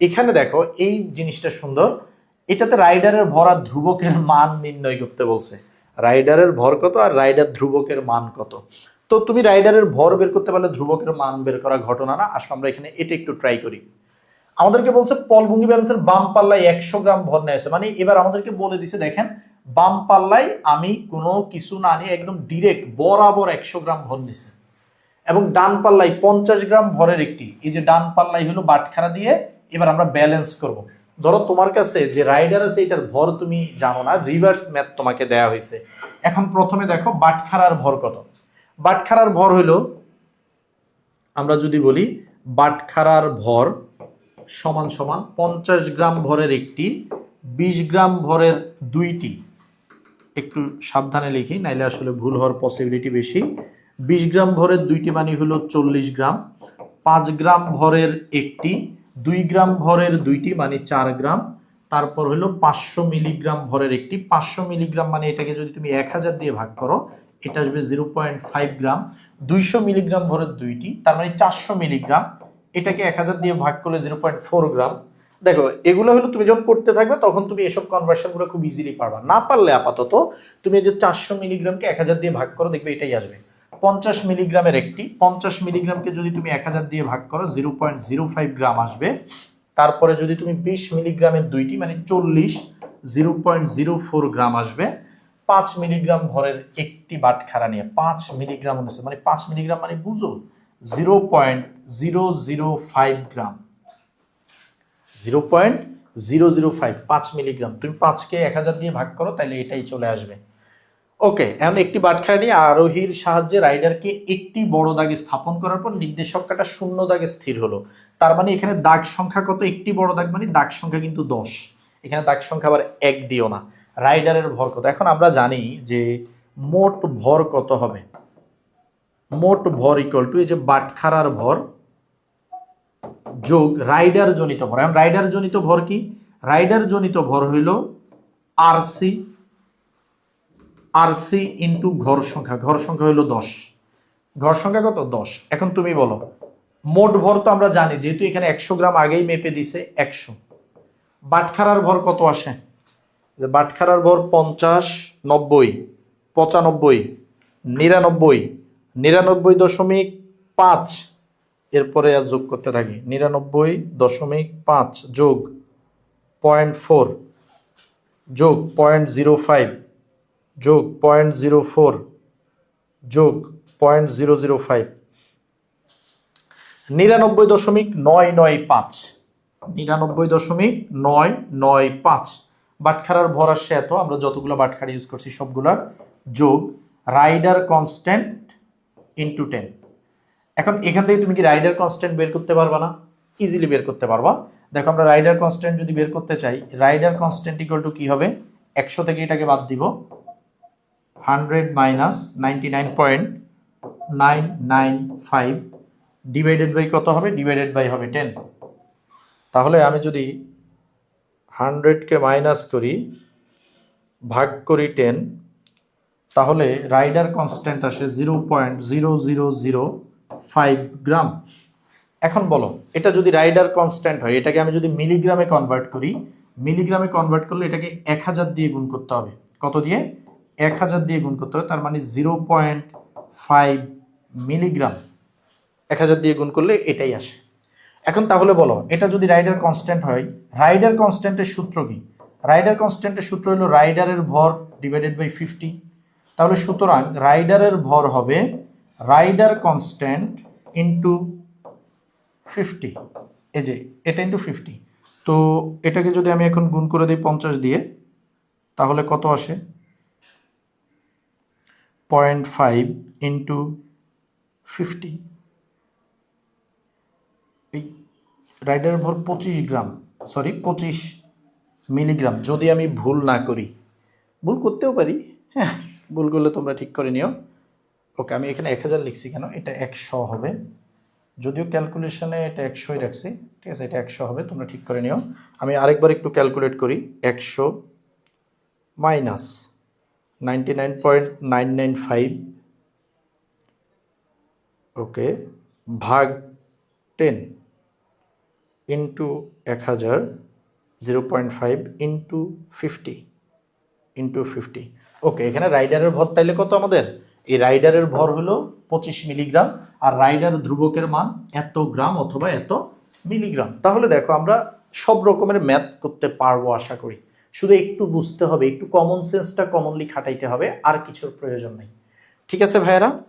এখানে দেখো, এই জিনিসটা সুন্দর। এটাতে রাইডারের ভর আর ধ্রুবকের মান নির্ণয় করতে বলছে। রাইডারের ভর কত আর রাইডার ধ্রুবকের মান কত? তো তুমি রাইডারের ভর বের করতে পারলে ধ্রুবকের মান বের করা ঘটনা না। আসলে আমরা এখানে এটা একটু ট্রাই করি। আমাদেরকে বলছে পলভঙ্গি ব্যালেন্সের বাম পাল্লায় একশো গ্রাম ভর নিয়েছে মানে এবার আমাদেরকে বলে দিছে, দেখেন, বাম পাল্লায় আমি কোনো কিছু না নিয়ে একদম ডিরেক্ট বরাবর একশো গ্রাম ভর নিছে। এবং ডান পাল্লায় পঞ্চাশ গ্রাম ভরের একটি। এই যে ডান পাল্লাই হলো বাটখারা দিয়ে এবার আমরা ব্যালেন্স করব। ধরো তোমার কাছে যে রাইডার আছে, এটার ভর তুমি জানো না রিভার্স ম্যাথ তোমাকে দেয়া হয়েছে। এখন প্রথমে দেখো বাটখারার ভর কত। বাটখারার ভর হইল আমরা যদি বলি বাটখারার ভর সমান সমান পঞ্চাশ গ্রাম ভরের একটি, বিশ গ্রাম ভরের দুইটি। একটু সাবধানে লিখি, নাইলে আসলে ভুল হওয়ার পসিবিলিটি বেশি। বিশ গ্রাম ভরের দুইটি মানে হলো চল্লিশ গ্রাম। পাঁচ গ্রাম ভরের একটি দুই গ্রাম ভরের দুইটি মানে চার গ্রাম, তারপর হলো পাঁচশো মিলিগ্রাম ভরের একটি। পাঁচশো মিলিগ্রাম মানে এটাকে যদি তুমি এক হাজার দিয়ে ভাগ করো, এটা আসবে জিরো পয়েন্ট ফাইভ গ্রাম। দুইশো মিলিগ্রাম ভরের দুইটি, তার মানে চারশো মিলিগ্রাম, এটাকে এক হাজার দিয়ে ভাগ করলে জিরো পয়েন্ট ফোর গ্রাম। দেখো, এগুলো হলো তুমি যখন পড়তে থাকবে তখন তুমি এসব কনভার্সনগুলো খুব ইজিলি পারবা। না পারলে আপাতত তুমি যে চারশো মিলিগ্রামকে এক হাজার দিয়ে ভাগ করো, দেখবে এটাই আসবে। পঞ্চাশ মিলিগ্রামের একটি, পঞ্চাশ মিলিগ্রামকে যদি তুমি এক হাজার দিয়ে ভাগ করো, zero point zero five gram আসবে। তারপরে যদি তুমি বিশ মিলিগ্রামের দুইটি মানে চল্লিশ, zero point zero four gram আসবে। পাঁচ মিলিগ্রাম ভরের একটি বাটখারা নিয়ে, পাঁচ মিলিগ্রাম অনুসারে মানে পাঁচ মিলিগ্রাম মানে বুঝো, zero point zero zero five gram. Zero point zero zero five, পাঁচ মিলিগ্রাম। তুমি পাঁচকে এক হাজার দিয়ে ভাগ করো, তাহলে এটাই চলে আসবে। ওকে এখন একটি বাটখারা আরোহীর সাহায্যে রাইডারকে একটি বড় দাগে স্থাপন করার পর নির্দেশক কাটা শূন্য দাগে স্থির হলো। তার মানে এখানে দাগ সংখ্যা কত? একটি বড় দাগ মানে দাগ সংখ্যা কিন্তু দশ। এখানে দাগ সংখ্যা আবার এক দিও না। রাইডারের ভর কত? এখন আমরা জানি যে মোট ভর কত হবে? মোট ভর ইকুয়াল টু এই যে বাটখারার ভর যোগ রাইডার জনিত ভর। এখন রাইডার জনিত ভর কি? রাইডার জনিত ভর হইল আরসি আরসি ইন্টু ঘর সংখ্যা। ঘর সংখ্যা হইল দশ। ঘর সংখ্যা কত? দশ। এখন তুমি বলো, মোট ভর তো আমরা জানি, যেহেতু এখানে একশো গ্রাম আগেই মেপে দিছে একশো। বাটখারার ভর কত আসে? বাটখারার ভর পঞ্চাশ, নব্বই, পঁচানব্বই, নিরানব্বই নিরানব্বই দশমিক পাঁচ। এরপরে আর যোগ করতে থাকি, নিরানব্বই দশমিক পাঁচ যোগ পয়েন্ট ফোর, যোগ পয়েন্ট জিরো ফাইভ। যোগ পয়েন্ট জিরো ফোর যোগ পয়েন্ট জিরো জিরো ফাইভ নিরানব্বই দশমিক নয় নয় পাঁচ। নিরানব্বই দশমিক নয় নয় পাঁচ। বাটখারার ভর আসছে এত, আমরা যতগুলো বাটখারা ইউজ করছি সবগুলার যোগ রাইডার কনস্ট্যান্ট ইন্টু টেন এখন এখান থেকে তুমি কি রাইডার কনস্ট্যান্ট বের করতে পারবা না? ইজিলি বের করতে পারবা। দেখো আমরা রাইডার কনস্ট্যান্ট যদি বের করতে চাই রাইডার কনস্ট্যান্ট ইকুয়াল টু কি হবে? একশো থেকে এটাকে বাদ দিব। Hundred minus ninety nine point nine nine five divided by কত হবে? ডিভাইডেড বাই হবে টেন তাহলে আমি যদি হান্ড্রেডকে মাইনাস করি, ভাগ করি টেন তাহলে রাইডার কনস্ট্যান্ট আসে zero point zero zero zero five gram এখন বলো, এটা যদি রাইডার কনস্ট্যান্ট হয়, এটাকে আমি যদি মিলিগ্রামে কনভার্ট করি মিলিগ্রামে কনভার্ট করলে এটাকে এক হাজার দিয়ে গুণ করতে হবে। কত দিয়ে? এক হাজার দিয়ে গুণ করতে হবে, তার মানে জিরো পয়েন্ট ফাইভ মিলিগ্রাম। এক হাজার দিয়ে গুণ করলে এটাই আসে। এখন তাহলে বলো, এটা যদি রাইডার কনস্ট্যান্ট হয়, রাইডার কনস্ট্যান্টের সূত্র কি? রাইডার কনস্ট্যান্টের সূত্র হলো রাইডারের ভর ডিভাইডেড বাই ফিফটি তাহলে সুতরাং রাইডারের ভর হবে রাইডার কনস্ট্যান্ট ইন্টু ফিফটি এই যে, এটা ইন্টু ফিফটি তো এটাকে যদি আমি এখন গুণ করে দিই পঞ্চাশ দিয়ে, তাহলে কত আসে? পয়েন্ট ফাইভ ইন্টু ফিফটি এই রাইডারের ভর পঁচিশ গ্রাম সরি পঁচিশ মিলিগ্রাম যদি আমি ভুল না করি। ভুল করতেও পারি হ্যাঁ ভুল করলে তোমরা ঠিক করে নিও। ওকে আমি এখানে এক হাজার লিখছি কেন? এটা একশো হবে। যদিও ক্যালকুলেশনে এটা একশোই রাখছি, ঠিক আছে, এটা একশো হবে, তোমরা ঠিক করে নিও। আমি আরেকবার একটু ক্যালকুলেট করি, একশো minus ninety nine point nine nine five. Okay, ভাগ টেন ইন্টু এক হাজার zero point five into fifty into fifty. Okay, এখানে রাইডারের ভর তাইলে কত আমাদের? এই রাইডারের ভর হলো পঁচিশ মিলিগ্রাম, আর রাইডার ধ্রুবকের মান এত গ্রাম অথবা এত মিলিগ্রাম। তাহলে দেখো আমরা সব রকমের ম্যাথ করতে পারব আশা করি। শুধু একটু বুঝতে হবে, একটু কমন সেন্সটা কমনলি খাটাইতে হবে, আর কিছুর প্রয়োজন নেই। ঠিক আছে ভাইয়েরা?